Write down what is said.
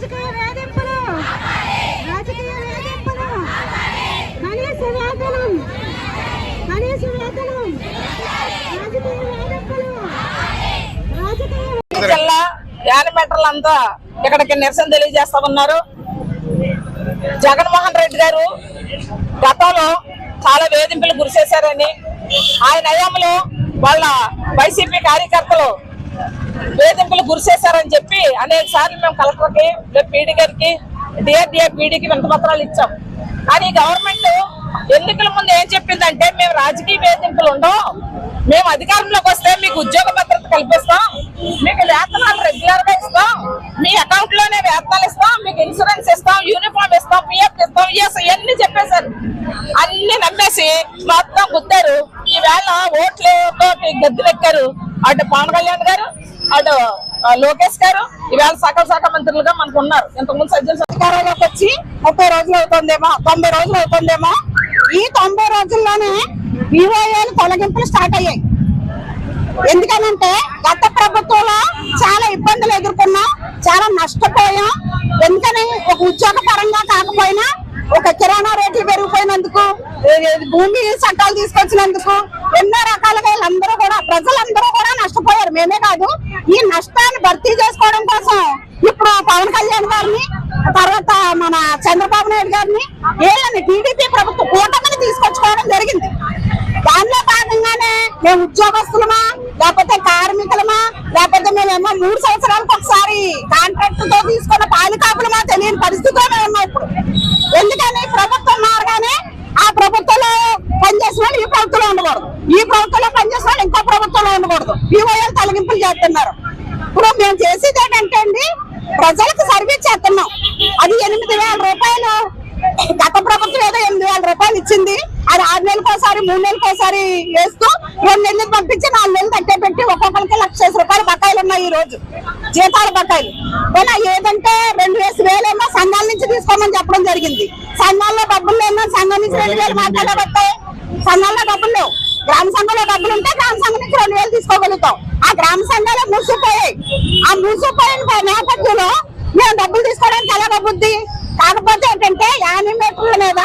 రాజకీయ వేధింపులు. రాజకీయ వేధింపులు. కనీస వేతనం. కనీస వేతనం. రాజకీయ వేధింపులు. రాజకీయ జిల్లా యానిమేటర్లంతా ఇక్కడికి నిరసన తెలియజేస్తా ఉన్నారు. జగన్మోహన్ రెడ్డి గారు గతంలో చాలా వేధింపులు గురిచేశారని ఆయన హయాంలో వాళ్ళ వైసీపీ కార్యకర్తలు వేధింపులు చెప్పి అనేక సార్లు మేము కలెక్టర్కి పీడీ గారికి డిఆర్డిఏ పీడీకి వింత పత్రాలు ఇచ్చాం. కానీ గవర్నమెంట్ ఎన్నికల ముందు ఏం చెప్పిందంటే మేము రాజకీయ వేధింపులు ఉండవు. మేము అధికారంలోకి వస్తే మీకు ఉద్యోగ భద్రత కల్పిస్తాం. మీకు వేతనాలు రెగ్యులర్గా ఇస్తాం. మీ అకౌంట్లోనే వేతనాలు ఇస్తాం. మీకు ఇన్సూరెన్స్ ఇస్తాం. యూనిఫామ్ ఇస్తాం. పిఎఫ్ ఇస్తాం. ఈఎస్ ఇవన్నీ చెప్పేశారు. అన్ని నమ్మేసి మొత్తం గుద్దారు. ఈవేళ గద్దెలెక్కారు అటు పవన్ కళ్యాణ్ గారు అటు లోకేష్ గారు ఈవేళ సకల శాఖ మంత్రులుగా మనకు ఉన్నారు ఇంతకుముందు సజ్జల సత్కారంలోకి వచ్చి ముప్పై రోజులు అవుతుందేమో తొంభై రోజులు అవుతుందేమో. ఈ తొంభై రోజుల్లోనే వివోఏలు తొలగింపులు స్టార్ట్ అయ్యాయి. ఎందుకనంటే గత ప్రభుత్వంలో చాలా ఇబ్బందులు ఎదుర్కొన్నాం చాలా నష్టపోయాం. ఎందుకని ఒక ఉద్యోగ పరంగా కాకపోయినా ఒక కిరాణా రేట్లు పెరిగిపోయినందుకు భూమి చట్టాలు తీసుకొచ్చినందుకు ఎన్నో రకాలుగా వీళ్ళందరూ కూడా ప్రజలందరూ కూడా నష్టపోయారు. మేమే కాదు ఈ నష్టాన్ని భర్తీ చేసుకోవడం కోసం ఇప్పుడు పవన్ కళ్యాణ్ గారిని తర్వాత మన చంద్రబాబు నాయుడు గారిని వీళ్ళని టీడీపీ ప్రభుత్వ కూటమిని తీసుకొచ్చుకోవడం జరిగింది. దానిలో భాగంగానే మేము ఉద్యోగస్తులమా లేకపోతే కార్మికులమా లేకపోతే మేమేమో మూడు సంవత్సరాలకు ఒకసారి కాంట్రాక్ట్తో తీసుకున్న పాలికాపులమా తెలియని పరిస్థితిలో మేము ఉన్నాం ఇప్పుడు ఎందుకని ప్రభుత్వం మారగానే ఆ ప్రభుత్వంలో పనిచేసిన వాళ్ళు ఈ ప్రభుత్వంలో ఉండకూడదు. ఈ ప్రభుత్వంలో పనిచేసిన వాళ్ళు ఇంకో ప్రభుత్వంలో ఉండకూడదు. పీఓఎల్ తొలగింపులు చేస్తున్నారు. ఇప్పుడు మేము చేసేది ఏంటంటే అండి ప్రజలకు సర్వీస్ చేస్తున్నాం. అది ఎనిమిది వేల రూపాయలు. గత ప్రభుత్వం ఏదో ఎనిమిది వేల రూపాయలు ఇచ్చింది. అది ఆరు నెలలకోసారి మూడు నెలలకోసారి వేస్తూ రెండు నెలలు పంపించి నాలుగు నెలలు తట్టే పెట్టి ఒక్కొక్కరికి లక్ష వేసి రూపాయలు బకాయిలు ఉన్నాయి ఈ రోజు. జీతాల బకాయిలు. పోనీ ఏదంటే రెండు వేసి వేలేమో సంఘాల నుంచి తీసుకోమని చెప్పడం జరిగింది. సంఘాల్లో డబ్బులు లేమో సంఘం నుంచి రెండు వేలు మాట్లాడబట్టాయి సంఘంలో డబ్బులు లేవు. గ్రామ సంఘంలో డబ్బులు ఉంటే గ్రామ సంఘం నుంచి రెండు వేలు తీసుకోగలుగుతాం. ఆ గ్రామ సంఘాలు మూసిపోయాయి. ఆ మూసిపోయిన నేపథ్యంలో మేము డబ్బులు తీసుకోవడానికి ఎలా డబ్బుద్ది కాకపోతే ఏంటంటే యానిమేటర్ల మీద